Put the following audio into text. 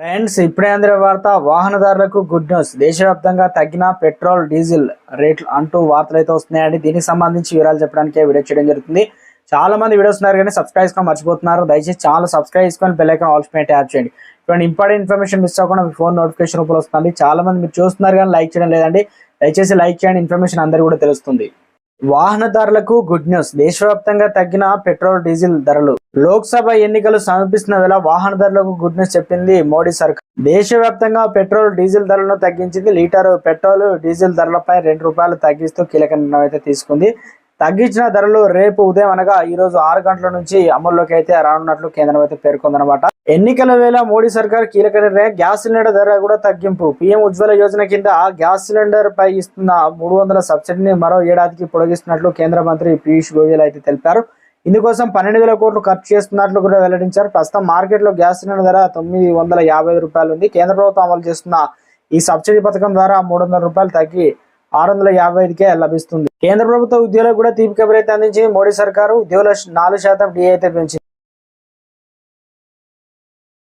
Friends ఇప్పుడే అందిన వార్త వాహనదారులకు గుడ్ న్యూస్ దేశవ్యాప్తంగా తగ్గిన పెట్రోల్ డీజిల్ రేట్లు అంటూ వార్తలు అయితే వస్తున్నాయండి. దీనికి సంబంధించి వివరాలు చెప్పడానికి వీడియో చేయడం జరుగుతుంది. చాలా మంది వీడియోస్ ఉన్నారు కానీ సబ్స్క్రైబ్ చేసుకొని మర్చిపోతున్నారు. దయచేసి చాలా సబ్స్క్రైబ్ చేసుకొని బెల్లైకన్ ఆల్స్ పైన ట్యాప్ చేయండి. ఇటువంటి ఇంపార్టెంట్ ఇన్ఫర్మేషన్ మిస్ అవ్వకుండా మీ ఫోన్ నోటిఫికేషన్ రూపంలో వస్తుంది. చాలా మంది మీరు చూస్తున్నారు కానీ లైక్ చేయడం లేదండి. దయచేసి లైక్ చేయండి. ఇన్ఫర్మేషన్ అందరికీ కూడా తెలుస్తుంది. వాహనదారులకు గుడ్ న్యూస్ దేశవ్యాప్తంగా తగ్గిన పెట్రోల్ డీజిల్ ధరలు. లోక్సభ ఎన్నికలు సమీపిస్తున్న వేళ వాహనదారులకు గుడ్ న్యూస్ చెప్పింది మోడీ సర్కార్. దేశవ్యాప్తంగా పెట్రోల్ డీజిల్ ధరలను తగ్గించింది. లీటర్ పెట్రోల్ డీజిల్ ధరలపై రెండు రూపాయలు తగ్గిస్తూ కీలక నిర్ణయం అయితే తీసుకుంది. తగ్గించిన ధరలు రేపు ఉదయం అనగా ఈ రోజు ఆరు గంటల నుంచి అమల్లోకి అయితే రానున్నట్లు కేంద్రం అయితే పేర్కొందనమాట ఎన్నికల వేళ మోడీ సర్కార్ కీలక నిర్ణయం గ్యాస్ సిలిండర్ ధర కూడా తగ్గింపు. పీఎం ఉజ్వల యోజన కింద గ్యాస్ సిలిండర్ పై ఇస్తున్న మూడు వందల సబ్సిడీని మరో ఏడాదికి పొడిగిస్తున్నట్లు కేంద్ర మంత్రి పీయూష్ గోయల్ అయితే తెలిపారు. ఇందుకోసం పన్నెండు వేల కోట్లు ఖర్చు చేస్తున్నట్లు కూడా వెల్లడించారు. ప్రస్తుతం మార్కెట్లో గ్యాస్ సిలిండర్ ధర తొమ్మిది వందల యాభై రూపాయలు ఉంది. కేంద్ర ప్రభుత్వం అమలు చేస్తున్న ఈ సబ్సిడీ పథకం ద్వారా మూడు వందల రూపాయలు తగ్గి ఆరు వందల యాభై ఐదుకే లభిస్తుంది. కేంద్ర ప్రభుత్వ ఉద్యోగులకు కూడా తీపి కబురైతే అయితే అందించింది మోడీ సర్కారు. ఉద్యోగుల నాలుగు శాతం డిఏ అయితే పెంచింది.